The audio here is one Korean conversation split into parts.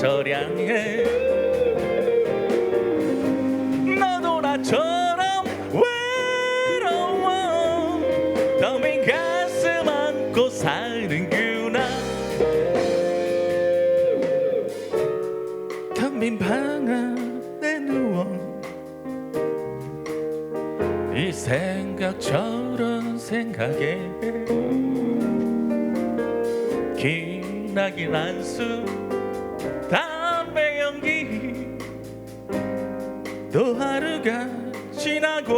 저량해. 너도 나처럼 외로워. 텅빈 가슴 안고 사는구나. 텅빈 방 안에 누워 이 생각 저런 생각에 기나긴 한숨 또 하루가 지나고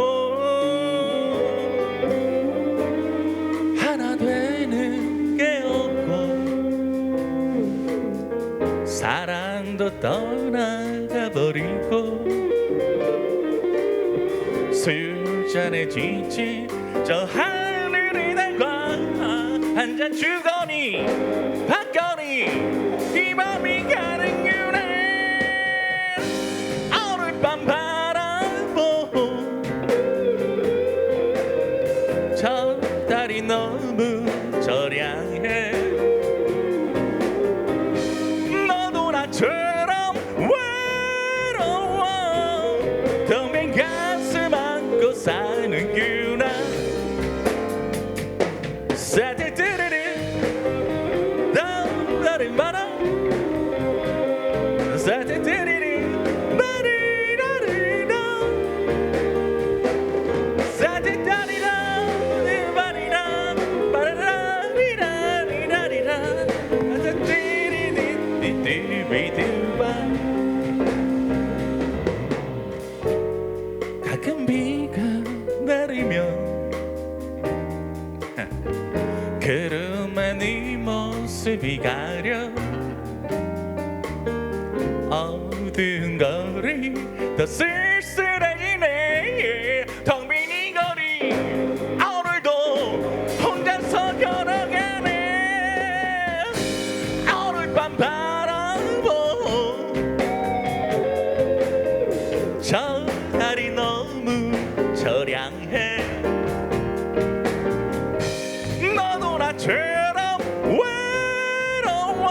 하나 되는 게 없고 사랑도 떠나가 버리고 술잔에 지친 저 하늘이 달과 한잔 주거니 받거니 이 밤이 가는 너무 저량해 그름에 네 모습이 가려 어두운 거리 더 쓸쓸해지 나처럼 외로워.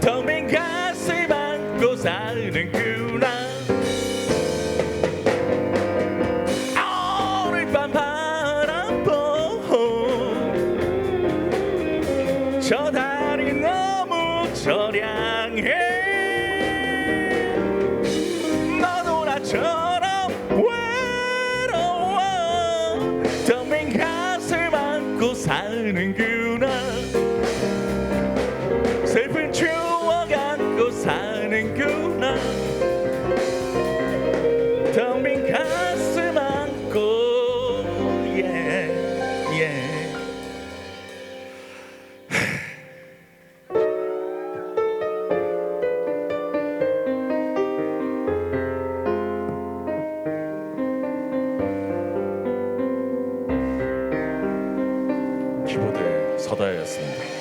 텅빈 가슴 안고 사는구나 오늘 밤 바라보. 저 달이 너무 저량해 안고 사는구 키보드 서다였습니다.